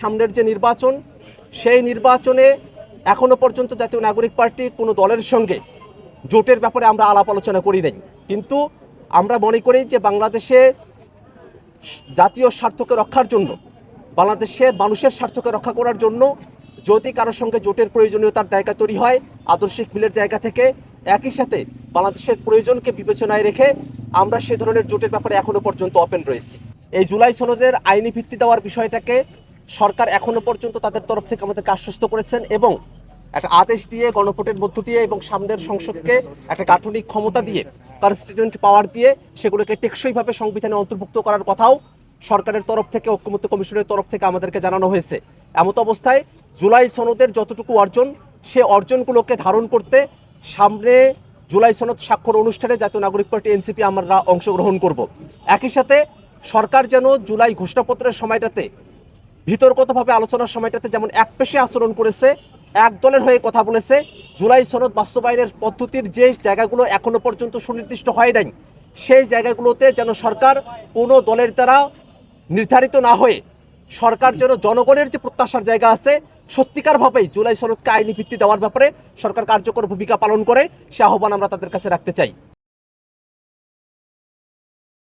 সামনের যে নির্বাচন, সেই নির্বাচনে এখনও পর্যন্ত জাতীয় নাগরিক পার্টি কোনো দলের সঙ্গে জোটের ব্যাপারে আমরা আলাপ আলোচনা করি নাই। কিন্তু আমরা মনে করি যে বাংলাদেশে জাতীয় স্বার্থকে রক্ষার জন্য বাংলাদেশের মানুষের স্বার্থকে রক্ষা করার জন্য যদি কারোর সঙ্গে জোটের প্রয়োজনীয়তার জায়গা তৈরি হয়, আদর্শিক মিলের জায়গা থেকে একই সাথে বাংলাদেশের প্রয়োজনকে বিবেচনায় রেখে আমরা সে ধরনের জোটের ব্যাপারে এখনও পর্যন্ত ওপেন রয়েছি। এই জুলাই সনদের আইনি ভিত্তি দেওয়ার বিষয়টাকে সরকার এখনও পর্যন্ত তাদের তরফ থেকে আমাদেরকে আশ্বস্ত করেছেন এবং একটা আদেশ দিয়ে, গণভোটের মধ্য দিয়ে এবং সামনের সংসদকে একটা গাঠনিক ক্ষমতা দিয়ে কনস্টিটিউন্ট পাওয়ার দিয়ে সেগুলোকে টেকসইভাবে সংবিধানে অন্তর্ভুক্ত করার কথাও সরকারের তরফ থেকে, ঐক্যমত্য কমিশনের তরফ থেকে আমাদেরকে জানানো হয়েছে। এমত অবস্থায় জুলাই সনদের যতটুকু অর্জন, সে অর্জনগুলোকে ধারণ করতে সামনে জুলাই সনদ স্বাক্ষর অনুষ্ঠানে জাতীয় নাগরিক পার্টি এনসিপি আমরা অংশগ্রহণ করব। একই সাথে সরকার যেন জুলাই ঘোষণাপত্রের সময়টাতে, বিতর্কতভাবে আলোচনার সময়টাতে যেমন এক পেশে আচরণ করেছে, এক দলের হয়ে কথা বলেছে, জুলাই সনদ বাস্তবায়নের পদ্ধতির যে জায়গাগুলো এখনও পর্যন্ত সুনির্দিষ্ট হয় নাই, সেই জায়গাগুলোতে যেন সরকার কোনো দলের দ্বারা নির্ধারিত না হয়ে সরকার যেন জনগণের যে প্রত্যাশার জায়গা আছে সত্যিকারভাবেই জুলাই সনদকে আইনি ভিত্তি দেওয়ার ব্যাপারে সরকার কার্যকর ভূমিকা পালন করে, সে আহ্বান আমরা তাদের কাছে রাখতে চাই।